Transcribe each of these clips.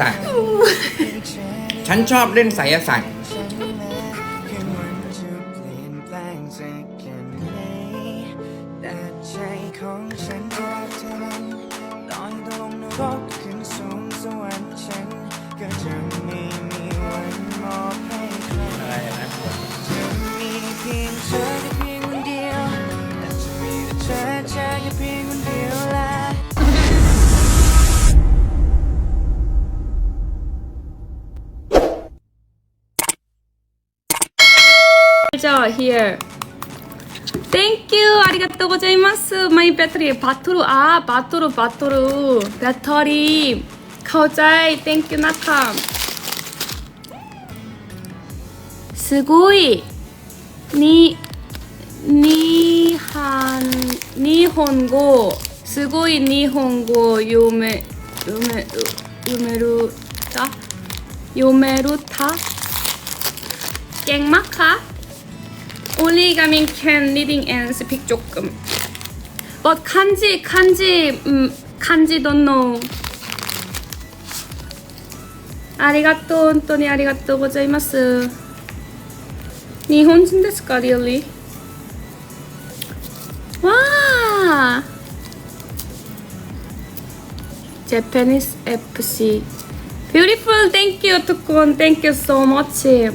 ศาสตร์ฉันชอบเล่นไสยศาสตร์ 자 here. Thank you. 아리가또 고자이마스. 마이 배터리. 바토루. 아 바토루 바토루. 배터리. 커자이. 땡큐 나카. 스고이. 니 니한 니혼고. 스고이 니혼고. 요메 요메 요메루타 요메루타? 깽마카? Only coming can reading and speak 조금. But kanji, kanji, um, kanji don't know. ありがとう、本当にありがとうございます。日本人ですか、really? わあ Japanese FC. Beautiful, thank you, トコン、thank you so much.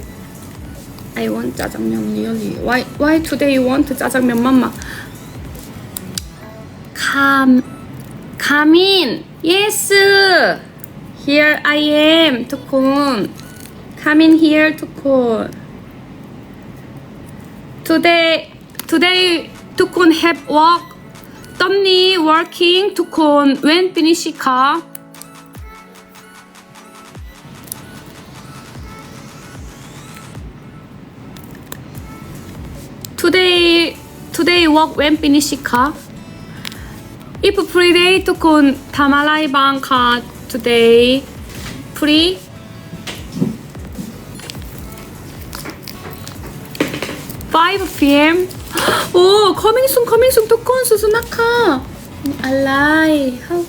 I want jajangmyeon really. Why why today you want jajangmyeon, mama? Come come in. Yes. Here I am, Tukun. Come in here, Tukun. Today today Tukun have work. Tomni working Tukun when finish car. Today today work when finish คะ if free day ทุกคนทำอะไรบ้างคะ today free 5 p.m. โอ้ coming soon coming soon ทุกคนสู้ๆนะคะอะไร How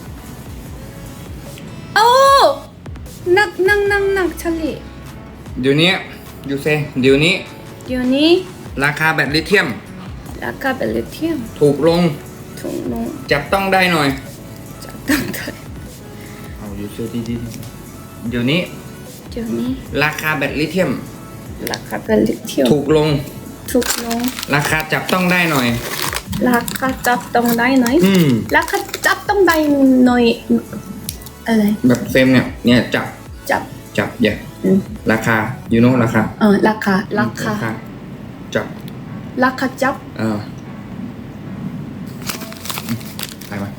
โอ้หนักหนักหนักหนักชลีเดี๋ยวนี้ยูเซเดี๋ยวนี้ เดี๋ยวนี้ ราคาแบตลิเธียม ราคาเบลเลเทียมถูกลงถุงลงจับต้องได้หน่อยจากตั้งแต่เอายูเซดีๆเดี๋ยวนี้เดี๋ยวนี้ ราคาแบตลิเธียม ราคาเบลเลเทียมถูกลงถูกลง ราคาจับต้องได้หน่อย ราคาจับต้องได้หน่อยอืมราคาจับต้องได้หน่อยอะไรแบบเฟรมเนี่ยเนี่ยจับจับจับอย่าอืมราคา you know ราคาเออราคาราคาจับ ราคาจับเออไปมา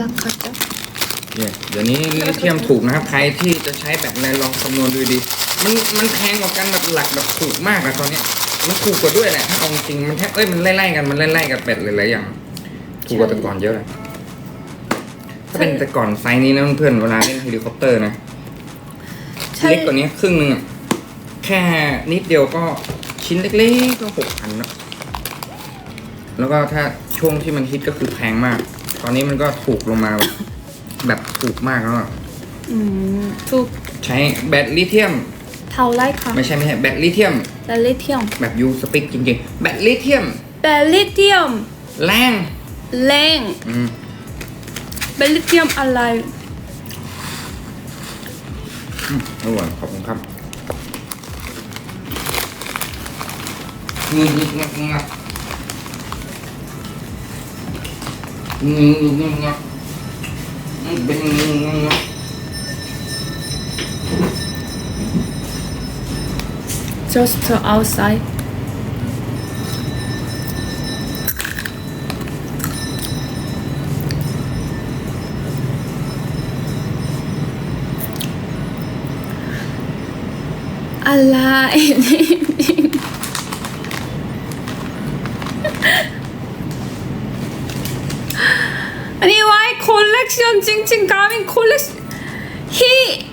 ราคาจับเนี่ยเดี๋ยวนี้ลิเธียมถูกนะครับ ใครที่จะใช้แบบอะไรลองคำนวณดูดีมันมันแพงกว่ากันแบบหลักแบบถูกมากอะตอนเนี้ยมันถูกกว่าด้วยแหละถ้าเอาจริงๆมันแทบเอ้ยมันไล่ๆกันมันไล่ๆกับแบตหลายๆอย่างถูกกว่าแต่ก่อนเยอะเลยถ้าเป็นแต่ก่อนไซส์นี้นะเพื่อนๆเวลาเล่นเฮลิคอปเตอร์นะใช่เล็กกว่านี้ครึ่งหนึงอะแค่นิดเดียวก็ ชิ้นเล็กๆก็หกพันแล้วแล้วก็ถ้าช่วงที่มันฮิตก็คือแพงมาก ตอนนี้มันก็ถูกลงมาแบบแบบถูกมากแล้วอะอืมถูกใช้แบตลิเธียม เท่าไรคะไม่ใช่ไม่ใช่แบตลิเธียมเบลเลเทียม แบบยูสปิกจริงๆ แบตลิเธียมเบลเลเทียม แรงแรงอืมเบลเลเทียมอะไร อืมอร่อยขอบคุณ เป็นงึกงักงัก just outside อะ 컬렉션 찡찡 가민 컬렉션. 히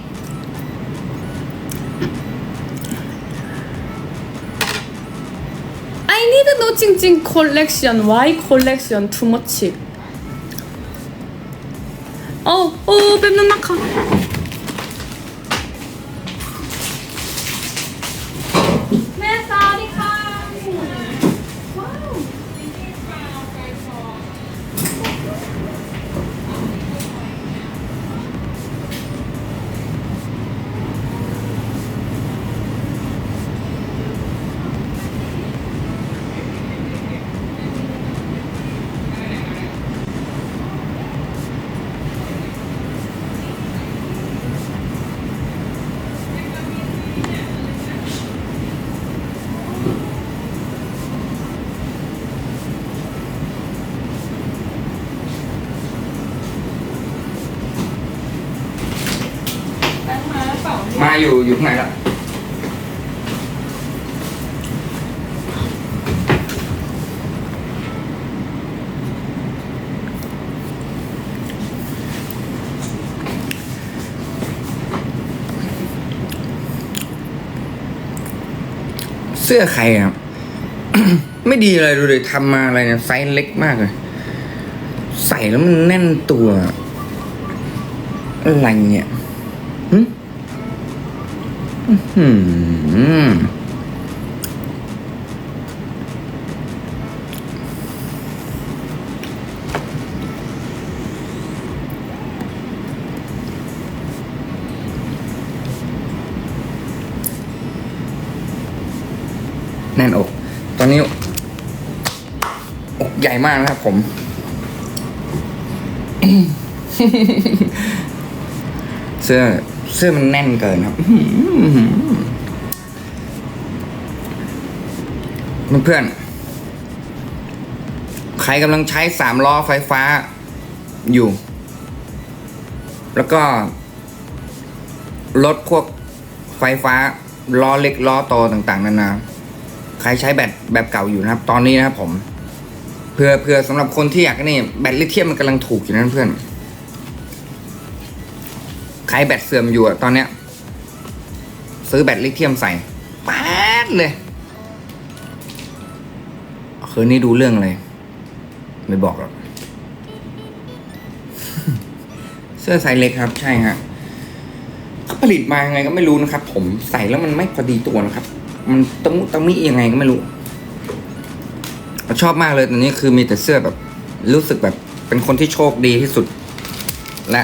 I need no 찡찡 컬렉션. Why 컬렉션? Too much. 어어 뱀눈 낙하 อยู่อยู่ข้างในแล้วเสื้อใครอะไม่ดีเลยดูเลยทำมาอะไรเนี่ยไซส์เล็กมากเลย ใส่แล้วมันแน่นตัว อะไรเนี่ย แน่นอก ตอนนี้ อกใหญ่มากนะครับผม เสื้อ สื้อมันแน่นเกินครับเพื่อนๆใครกำลังใช้สามล้อไฟฟ้าอยู่ แล้วก็รถพวกไฟฟ้าล้อเล็กล้อโตต่างๆนานาใครใช้แบตแบบเก่าอยู่นะครับ ตอนนี้นะครับผม เพื่อเพื่อสำหรับคนที่อยากนี่แบตลิเธียมมันกำลังถูกอยู่นั่นเพื่อน ใครแบตเสื่อมอยู่อะตอนเนี้ย ซื้อแบตลิเธียมใส่ป๊าดเลย คืนนี้ดูเรื่องอะไร ไม่บอกหรอก เสื้อไซส์เล็กครับ ใช่ฮะเขาผลิตมายังไงก็ไม่รู้นะครับ ผมใส่แล้วมันไม่พอดีตัวนะครับ มันตะมุตะมิยังไงก็ไม่รู้ชอบมากเลยตอนนี้คือมีแต่เสื้อแบบ รู้สึกแบบเป็นคนที่โชคดีที่สุด และ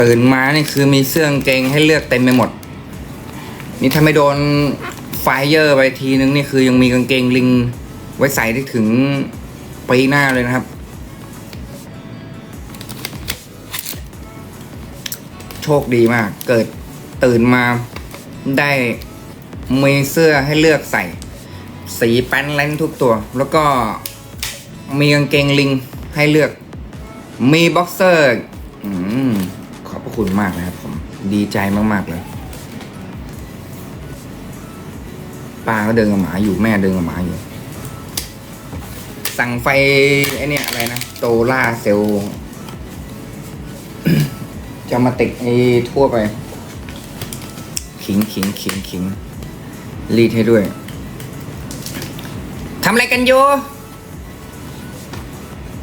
ตื่นมานี่คือมีเสื้อกางเกงให้เลือกเต็มไปหมด นี่ถ้าไม่โดนไฟเยอร์ไปทีนึงนี่คือยังมีกางเกงลิงไว้ใส่ได้ถึงปีหน้าเลยนะครับ โชคดีมาก เกิดตื่นมาได้มีเสื้อให้เลือกใส่ สีแป้นแลนทุกตัว แล้วก็มีกางเกงลิงให้เลือก มีบ็อกเซอร์ อืม คุณมากนะครับผมดีใจมากๆเลยป้าก็เดินกับหมาอยู่แม่เดินกับหมาอยู่ สั่งไฟไอเนี่ยอะไรนะโตล่าเซลจะมาติดไอทั่วไป ขิงขิงขิงขิงรีดให้ด้วยทำอะไรกันโย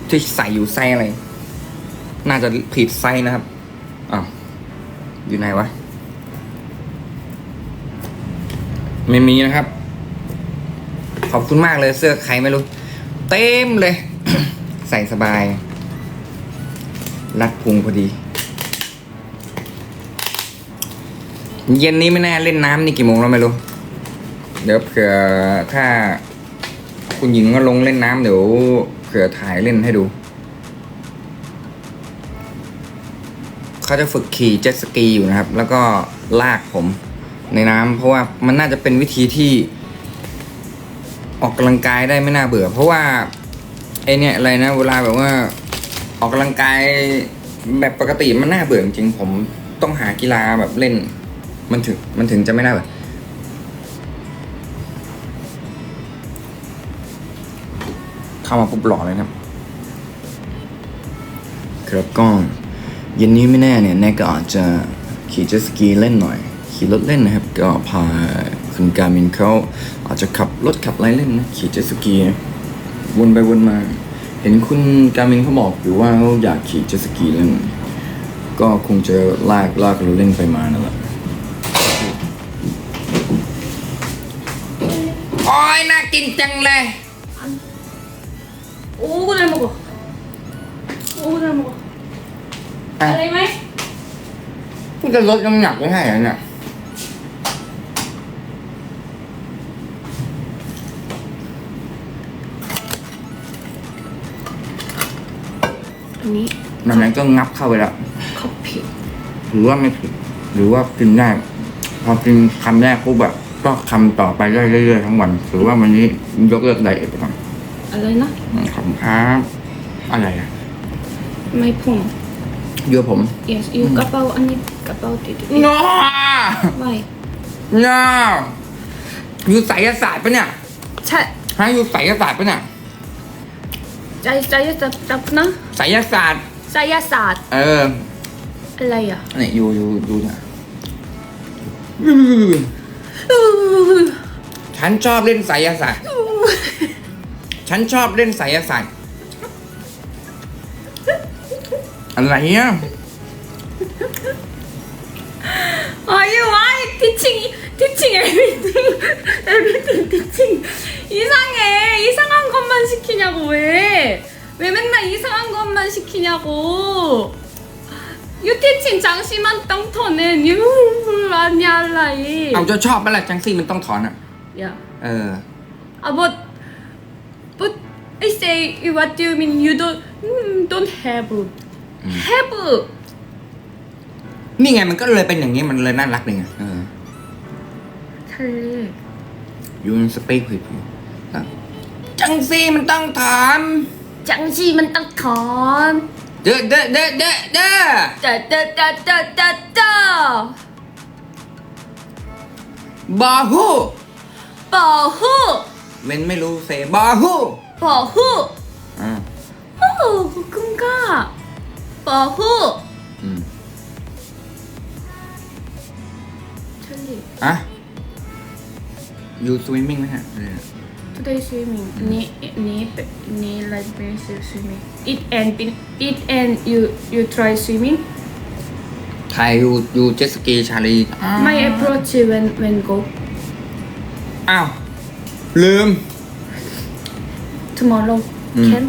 ที่ใส่อยู่ไส้อะไร น่าจะผิดไส้นะครับ อยู่ไหนวะ ไม่มีนะครับ ขอบคุณมากเลยเสื้อใครไม่รู้ เต็มเลย ใส่สบาย รัดพุงพอดี เย็นนี้ไม่แน่เล่นน้ำนี่กี่โมงแล้วไม่รู้ เดี๋ยวเผื่อถ้า คุณหญิงก็ลงเล่นน้ำเดี๋ยวเผื่อถ่ายเล่นให้ดู เขาจะฝึกขี่เจ็ตสกีอยู่นะครับ แล้วก็ลากผมในน้ำเพราะว่ามันน่าจะเป็นวิธีที่ ออกกำลังกายได้ไม่น่าเบื่อ เพราะว่าไอเนี่ยอะไรนะ เวลาแบบว่าออกกำลังกายแบบปกติมันน่าเบื่อจริงผมต้องหากีฬาแบบเล่น มันถึงมันถึงจะไม่น่าเบื่อเข้ามาปุ๊บหล่อเลยนะครับ ครับก็ เย็นนี้ไม่แน่เนี่ยแน่ก็อาจจะขี่เจ็ตสกีเล่นหน่อย ขี่รถเล่นนะครับ ก็พาคุณการมินเขาอาจจะขับรถขับไรเล่นนะขี่เจ็ตสกีวนไปวนมา เห็นคุณการมินเขาบอกอยู่ว่าเขาอยากขี่เจ็ตสกีเล่น ก็คงจะลากลากราเล่นไปมานั่นแหละโอ้ยน่ากินจังเลย อะอะไรไหมคุณจะลดน้ำหนักไม่ให้เหรอเนี่ยอันนี้มันนั้นก็งับเข้าไปแล้ว커피หรือว่าไม่ผิดหรือว่ากินได้พอกินคำแรกปุ๊บแบบก็คำต่อไปได้เรื่อยๆทั้งวันถือว่าวันนี้ยกเลิกไดเอทไปก่อนอะไรนะอืมขอบคุณครับอะไรอะไม่ผม เยอะผม yes อยู่กระเป๋าอันนี้กระเป๋าติดงอไว้งออยู่ไสยศาสตร์ปะเนี่ยใช่ฮะอยู่ไสยศาสตร์ปะเนี่ยใจใจจะจับนะไสยศาสตร์ ไสยศาสตร์เออ อะไรอะนี่อยู่อยู่ดูเนี่ยฉันชอบเล่นไสยศาสตร์ ฉันชอบเล่นไสยศาสตร์ อะไรเนี่ย Are you why teaching teaching everything everything teaching 이상해 이상한 것만 시키냐고 왜 왜 맨날 이상한 것만 시키냐고 You teaching 장시만 똥터는 you 아니 알라이 เอาจะชอบไหมล่ะจังซี่มันต้องถอนอ่ะ 야 เออ 아 but but I say what do you mean you don't mm, don't have แฮปนี่ไงมันก็เลยเป็นอย่างนี้มันเลยน่ารักเลยไงเออ คือยูนสเปกผิดจังซีมันต้องถามจังซีมันต้องถอนเด้อเด้อเด้อเด้อเด้อเตะเตะเตะเตะเตะเตะบาฮูบ่อฮู้เว้นไม่รู้เซบาฮูบ่อฮู้อ่าโอ้คุณก้า ปอผู้อืมชนดิ อะ you swimming นะฮะ today swimming นี้นี้นี้ like b a s i c swimming it and it and you you try swimming ไทย you you jet ski ชาลี my approach when when go อ้าว ลืม tomorrow can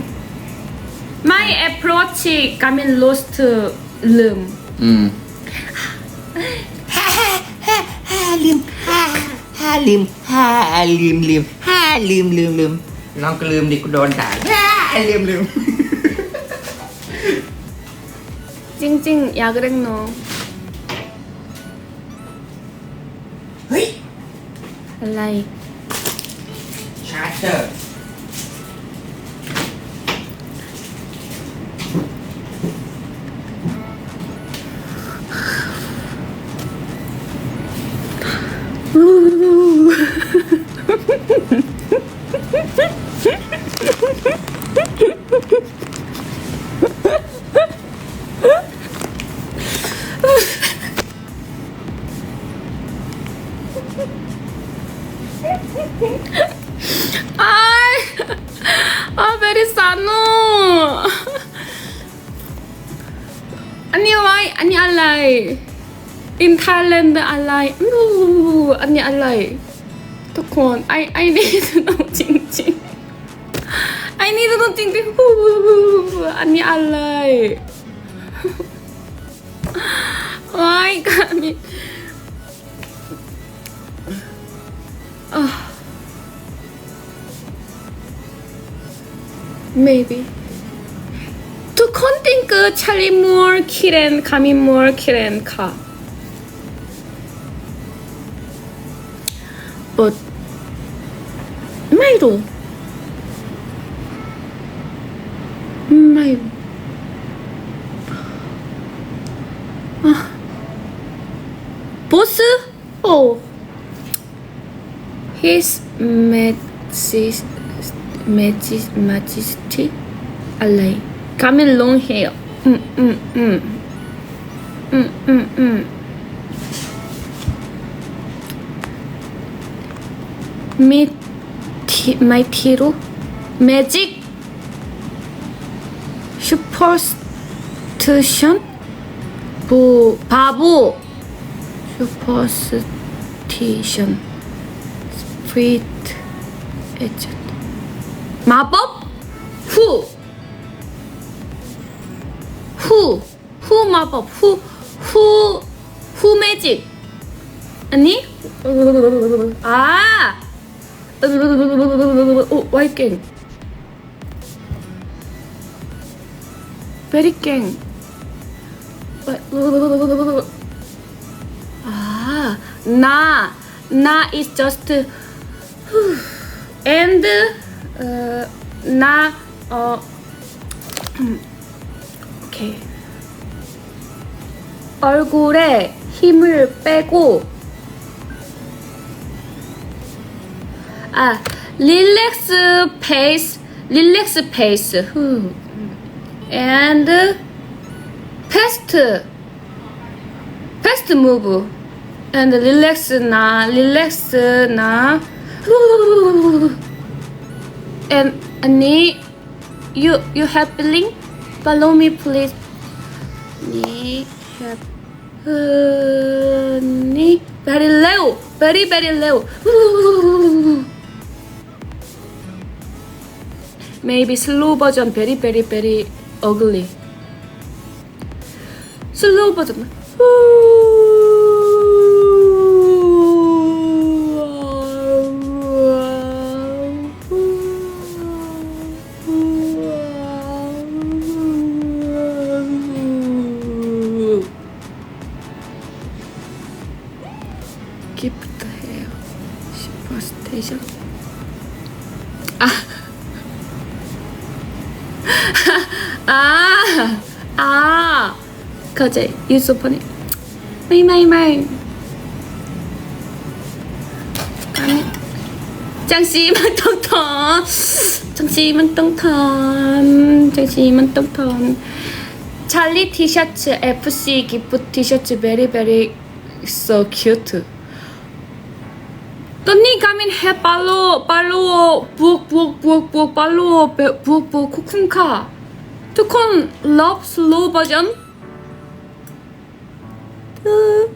ไม่แอปโรชิกามินลูสเธอลืมอืมฮ่าฮ่าฮ่าฮ่าลืมฮ่าฮ่าลืมฮ่าลืมลืมฮ่าลืมลืมลืมน้องก็ลืมดิกูโดนด่าฮ่ลืมลืมจริงๆอยากเร่ยกน้องเฮ้ยอะไรชาร์เจอร์ I like 토콘 I I need no 징징 I need no 징징 아니 I like Why 감히 아 Maybe To 컨팅 끝 찰리 무얼 키렌 가미 무얼 키렌 카 to? My... Ah. Boss? Oh. His Majesty... Majesty... ally. Coming long hair. Mm, mm, mm. Mm, mm, mm. Meet 마이티로? 매직 슈퍼스티션? 부 바보! 슈퍼스티션. 스프리트 에젠 마법? 후! 후, 후 마법, 후, 후, 후 매직. 아니? 아! 오, 와이깽. 베리깽. 아, 나, 나 is just, and, 어, 나, 어, 오케이. 얼굴에 힘을 빼고 아 릴렉스 페이스 릴렉스 페이스 후 and fast fast move and relax 나 relax 나 and 아니 you you have feeling follow me please 니 have 니 very low very very low Maybe slow 버전 very very very ugly 슬로우 버전 기 서재 유소폰에. 마이마이마이. 장씨만 똥통 장씨만 똥통 장씨만 똥통 찰리 티셔츠 FC 기프 티셔츠 베리베리. So cute. Tony 가민 해 빨로 빨로 부엌부엌부엌부엌 빨로 부엌부엌 쿠쿤카. 투콘 러브 슬로우 버전. nữa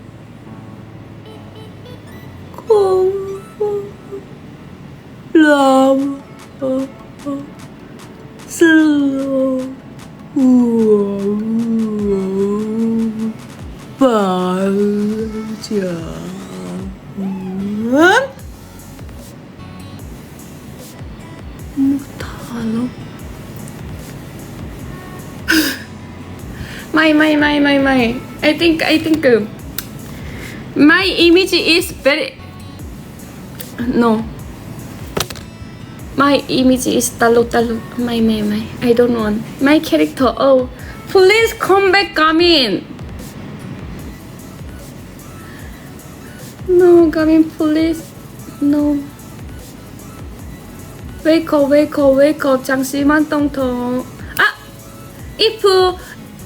làm sao và chờ ไม่ไม่ไม่ไม่ไม่ I think I think um, my image is very no my image is talu talu ไม่ไม่ไม่ I don't want my character oh please come back Gamin no Gamin please no wake up wake up wake up 잠시만 똥통 아 if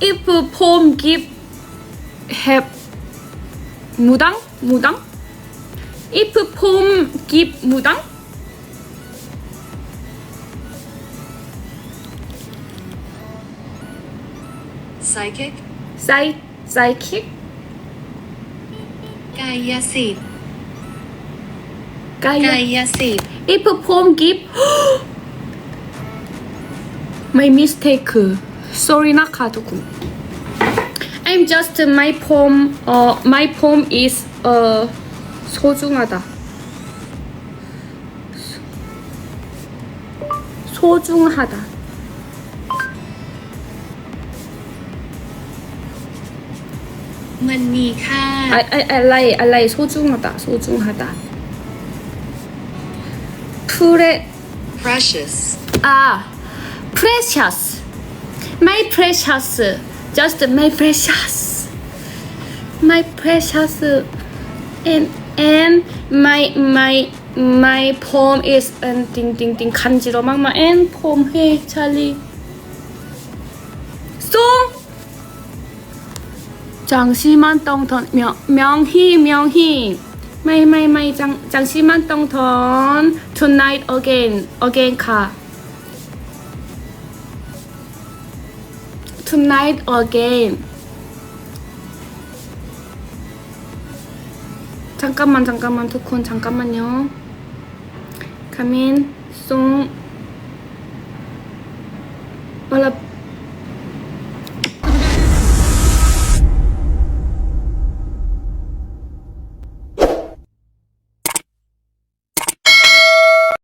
if poem give have 무당 무당 if poem give 무당 psychic ไซไซคิก กายสิทธิ์ กาย กายสิทธิ์ if poem give my mistake Sorry, nakadukum. I'm just my poem. Uh, my poem is uh, 소중하다. 소중하다. 만니카. I I I like I like 소중하다 소중하다. 프레 precious. 아 precious. my precious just my precious my precious and and my my my poem is and ding ding ding kanjiro mama and poem hey Charlie so 장시만 똥턴 명 명희 명희 마이 마이 마이 장 장시만 똥턴 tonight again again ค่ะ tonight again. 잠깐만 잠깐만 두콘 잠깐만요. Come in soon. Well,